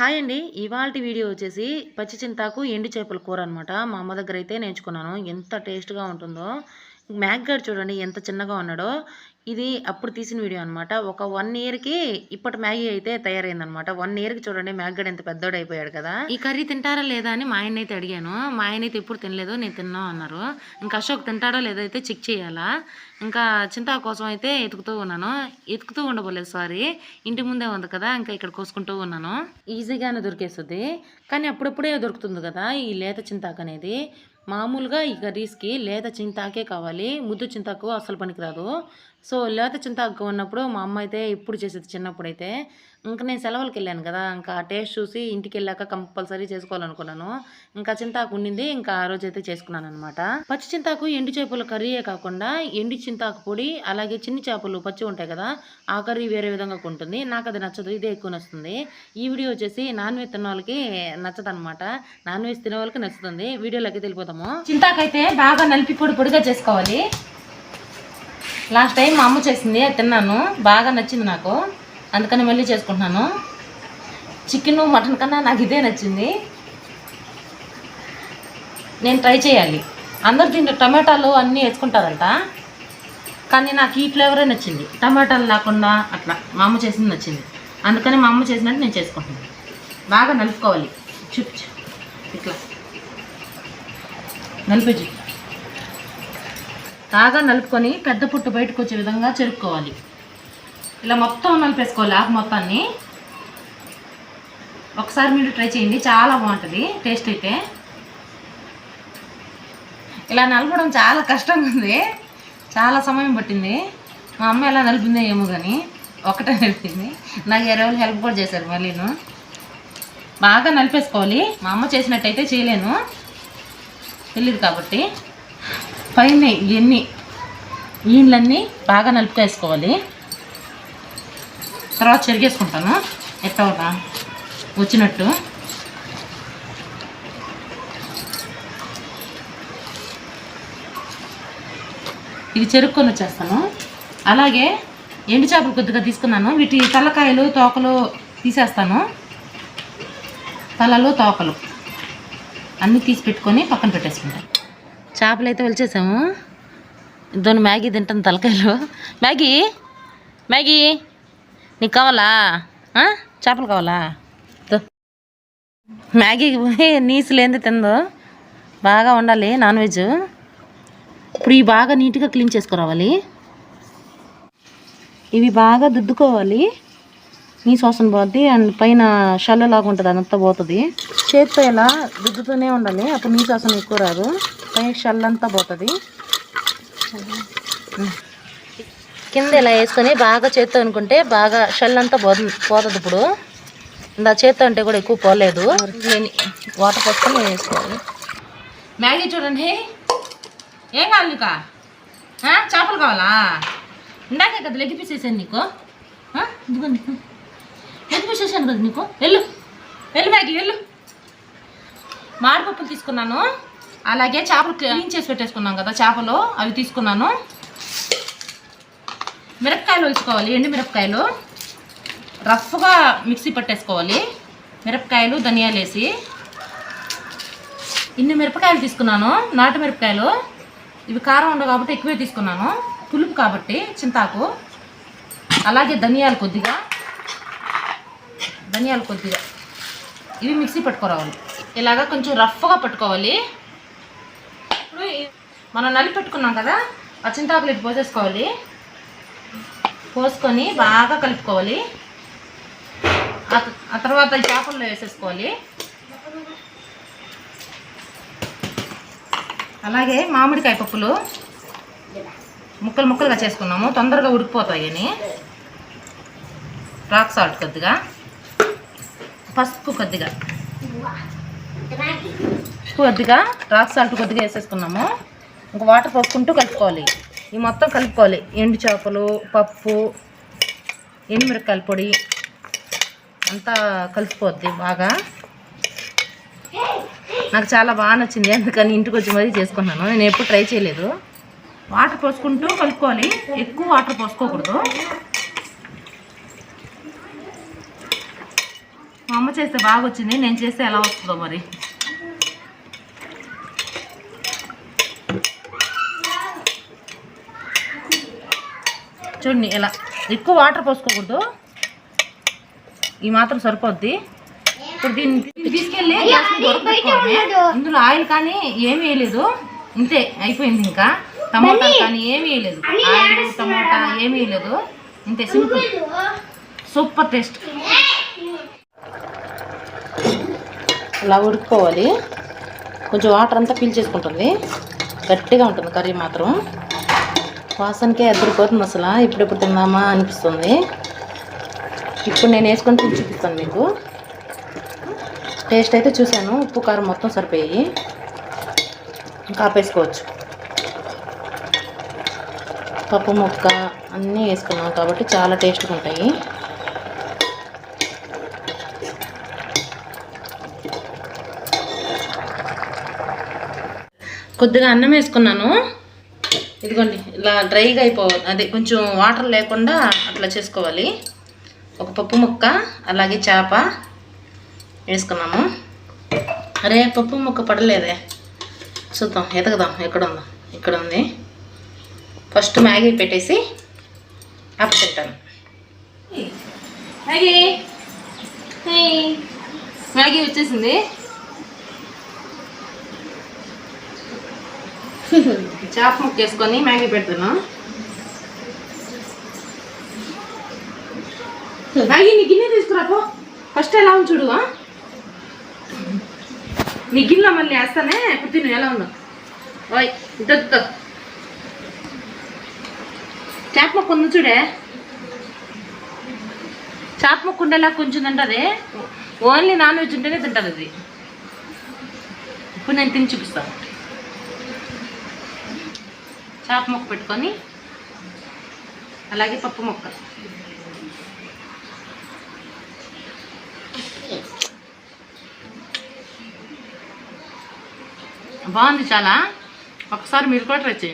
Hi అండి. ఇవాళ video వచ్చేసి పచ్చి చింతాకు ఎండు చేపల కూర అనమాట మా అమ్మ దగ్గర అయితే నేర్చుకున్నాను. ఎంత టేస్ట్గా ఉంటుందో. మ్యాక్ గారు చూడండి ఎంత చిన్నగా ఉన్నాడో. ఇది అప్పుడు తీసిన వీడియో అనమాట ఒక వన్ ఇయర్కి ఇప్పటి మ్యాగీ అయితే తయారైందనమాట వన్ ఇయర్కి చూడండి మ్యాగ్గడ్ ఎంత పెద్దోడు అయిపోయాడు కదా. ఈ కర్రీ తింటారా లేదా అని మా ఆయన అయితే అడిగాను. మా ఆయన అయితే ఎప్పుడు తినలేదు నేను తిన్నా అన్నారు. ఇంకా అశోక్ తింటాడో లేదో అయితే చెక్ చేయాలా. ఇంకా చింతా కోసం అయితే ఎతుకుతూ ఉన్నాను. ఎతుకుతూ ఉండబోలేదు సారీ ఇంటి ముందే ఉంది కదా ఇంకా ఇక్కడ కోసుకుంటూ ఉన్నాను. ఈజీగానే దొరికేస్తుంది కానీ అప్పుడప్పుడే దొరుకుతుంది కదా ఈ లేత చింతాకు అనేది. మామూలుగా ఈ కర్రీస్కి లేత చింతాకే కావాలి. ముద్దు చింతాకు అసలు పనికిరాదు. సో లేత చింతాకు ఉన్నప్పుడు మా అమ్మ అయితే ఎప్పుడు చేసేది చిన్నప్పుడు అయితే ఇంకా నేను సెలవులకు వెళ్ళాను కదా ఇంకా టేస్ట్ చూసి ఇంటికి వెళ్ళాక కంపల్సరీ చేసుకోవాలనుకున్నాను. ఇంకా చింతాకు ఉండింది ఇంకా ఆ రోజు అయితే చేసుకున్నాను అనమాట పచ్చి చింతాకు ఎండు చేపల కర్రీయే కాకుండా ఎండు చింతాకు పొడి అలాగే చిన్ని చేపలు పచ్చి ఉంటాయి కదా ఆ కర్రీ వేరే విధంగా ఉంటుంది. నాకు అది నచ్చదు ఇదే ఎక్కువ నచ్చుతుంది. ఈ వీడియో వచ్చేసి నాన్ వెజ్ తిన్న వాళ్ళకి నచ్చదు అనమాట నాన్ వెజ్ తినే వాళ్ళకి నచ్చుతుంది. వీడియోలోకి వెళ్ళిపోతాము చింతాకైతే బాగా నలిపి పొడి పొడిగా చేసుకోవాలి. లాస్ట్ టైం మా అమ్మ చేసింది అది తిన్నాను. బాగా నచ్చింది నాకు. అందుకని మళ్ళీ చేసుకుంటున్నాను. చికెన్ మటన్ కన్నా నాకు ఇదే నచ్చింది. నేను ట్రై చేయాలి. అందరు దీంట్లో టమాటాలు అన్నీ వేసుకుంటారంట. కానీ నాకు ఈ ఫ్లేవరే నచ్చింది. టమాటాలు లేకుండా అట్లా మా అమ్మ చేసింది నచ్చింది. అందుకని మా అమ్మ చేసినట్టు నేను చేసుకుంటున్నాను. బాగా నలుపుకోవాలి. చూపించు ఇట్లా. నలిపి బాగా నలుపుకొని పెద్ద పుట్టు బయటకు వచ్చే విధంగా చెరుక్కోవాలి ఇలా మొత్తం నలిపేసుకోవాలి ఆకు మొత్తాన్ని. ఒకసారి మీరు ట్రై చేయండి చాలా బాగుంటుంది టేస్ట్ అయితే. ఇలా నలపడం చాలా కష్టంగా ఉంది చాలా సమయం పట్టింది. మా అమ్మ ఎలా నలిపిందో ఏమో కానీ ఒకటే నలిపింది. నాకు ఇరవై హెల్ప్ కూడా చేశారు మళ్ళీను. బాగా నలిపేసుకోవాలి. మా అమ్మ చేసినట్టయితే చేయలేను. తెలియదు కాబట్టి. పైన ఇవన్నీ ఈళ్ళన్నీ బాగా నలుపుకేసుకోవాలి. తర్వాత చెరిగేసుకుంటాను. ఎట్టవట వచ్చినట్టు. ఇది చెరుక్కొని వచ్చేస్తాను. అలాగే ఎండు చేపలు కొద్దిగా తీసుకున్నాను. వీటి తలకాయలు తోకలు తీసేస్తాను. తలలు తోకలు. అన్నీ తీసి పెట్టుకొని పక్కన పెట్టేసుకుంటాను. చేపలు అయితే వచ్చేసాము ఇద్దరు మ్యాగీ తింటాను తలకాయలు. మ్యాగీ? మ్యాగీ? నీకు కావాలా? చేపలు కావాలా? మ్యాగీ నీసులు ఏంది తిందో. బాగా ఉండాలి నాన్ వెజ్. ఇప్పుడు ఇవి బాగా నీట్గా క్లీన్ చేసుకురావాలి. ఇవి బాగా దుద్దుకోవాలి. నీ వాసన పోద్ది అండ్ పైన షల్ల లాగా ఉంటుంది అదంతా పోతుంది. చేతితో ఇలా దుద్దుతూనే ఉండాలి అప్పుడు నీ వాసన ఎక్కువ రాదు. పైన షల్ అంతా పోతుంది. కింద ఇలా వేసుకొని బాగా చేత్తో అనుకుంటే బాగా షల్ అంతా పోతుంది పోతుంది ఇప్పుడు. ఇందా చేత్తో అంటే కూడా ఎక్కువ పోలేదు. నేను వాటర్ పోసుకొని నేను వేసుకోవాలి. మ్యాగీ చూడండి. ఏం కావాలి నీకు? చేపలు కావాలా? ఇందాకే కదా లెగ్ నీకు. ఇదిగో నీకు కదా నీకు? వెళ్ళు. వెళ్ళు మ్యాగీ వెళ్ళు. మాడిపప్పులు తీసుకున్నాను. అలాగే చేపలు క్లీన్ చేసి పెట్టేసుకున్నాం కదా చేపలు అవి తీసుకున్నాను. మిరపకాయలు వేసుకోవాలి ఎండు మిరపకాయలు. రఫ్గా మిక్సీ పట్టేసుకోవాలి. మిరపకాయలు ధనియాలు వేసి. ఇన్ని మిరపకాయలు తీసుకున్నాను నాటు మిరపకాయలు. ఇవి కారం ఉండవు కాబట్టి ఎక్కువే తీసుకున్నాను. పులుపు కాబట్టి చింతాకు. అలాగే ధనియాలు కొద్దిగా. ధనియాలు కొద్దిగా. ఇవి మిక్సీ పట్టుకురావాలి. ఇలాగా కొంచెం రఫ్గా పట్టుకోవాలి. ఇప్పుడు మనం నలిపి పెట్టుకున్నాం కదా ఆ ఇటు పోసేసుకోవాలి. పోసుకొని బాగా కలుపుకోవాలి. ఆ ఆ తర్వాత ఈ చేపల్లో వేసేసుకోవాలి. అలాగే మామిడికాయ పప్పులు ముక్కలు ముక్కలుగా చేసుకున్నాము. తొందరగా ఉడికిపోతాయని రాక్ సాల్ట్ కొద్దిగా. పసుపు కొద్దిగా. కొద్దిగా రాక్ సాల్ట్ కొద్దిగా వేసేసుకున్నాము. ఇంకా వాటర్ పోసుకుంటూ కలుపుకోవాలి. ఈ మొత్తం కలుపుకోవాలి. ఎండు చేపలు పప్పు ఎండుమిరపకాయల పొడి అంతా కలిసిపోద్ది బాగా. నాకు చాలా బాగా నచ్చింది అందుకని ఇంటికి వచ్చి మరీ చేసుకున్నాను. నేను ఎప్పుడు ట్రై చేయలేదు. వాటర్ పోసుకుంటూ కలుపుకోవాలి. ఎక్కువ వాటర్ పోసుకోకూడదు. మా అమ్మ చేస్తే బాగా వచ్చింది నేను చేస్తే ఎలా వస్తుందో మరి. చూడండి ఇలా ఎక్కువ వాటర్ పోసుకోకూడదు. ఈ మాత్రం సరిపోద్ది. ఇప్పుడు దీన్ని తీసుకెళ్ళి. ఇందులో ఆయిల్ కానీ ఏమీ వేయలేదు. ఇంతే అయిపోయింది ఇంకా. టమాటా కానీ ఏమీ వేయలేదు. ఆయిల్ టమాటా ఏమీ వేయలేదు. ఇంతే సింపుల్. Super taste. ఇలా ఉడుకోవాలి కొంచెం వాటర్ అంతా పీల్చేసుకుంటుంది గట్టిగా ఉంటుంది కర్రీ మాత్రం. వాసనకే ఎదురుపోతుంది అసలు ఇప్పుడెప్పుడు తిన్నామా అనిపిస్తుంది. ఇప్పుడు నేను వేసుకొని తిని చూపిస్తాను మీకు. టేస్ట్ అయితే చూశాను. ఉప్పు కారం మొత్తం సరిపోయి ఇంకా ఆపేసుకోవచ్చు పప్పు ముక్క అన్నీ వేసుకున్నాం కాబట్టి చాలా టేస్ట్గా ఉంటాయి. కొద్దిగా అన్నం వేసుకున్నాను. ఇదిగోండి ఇలా డ్రైగా అయిపోవాలి. అదే కొంచెం వాటర్ లేకుండా అట్లా చేసుకోవాలి. ఒక పప్పు ముక్క అలాగే చేప వేసుకున్నాము అరే పప్పు ముక్క పడలేదే. చూద్దాం ఎతకదాం ఎక్కడ ఉందో. ఇక్కడ ఉంది. ఫస్ట్ మ్యాగీ పెట్టేసి అప్పు తింటాను మ్యాగీ. మ్యాగీ వచ్చేసింది. చేప ముక్క వేసుకొని మ్యాగీ పెడతాను. మ్యాగీ నీ గిన్నె తీసుకురాపో ఫస్ట్ ఎలా ఉంది చూడు నీ గిన్నెలో మళ్ళీ వేస్తానే ఇప్పుడు తిను ఎలా ఉందో. ఓయ్ ఇంత చేప ముక్క ఉంది చూడే. చేప ముక్క ఉండేలా కొంచెం తింటది. ఓన్లీ నాన్ వెజ్ ఉంటేనే తింటుంది అది. ఇప్పుడు నేను తిని చూపిస్తాను చాప ముక్క పెట్టుకొని అలాగే పప్పు ముక్క. బాగుంది చాలా. ఒకసారి మీరు కూడా ట్రై చేయండి.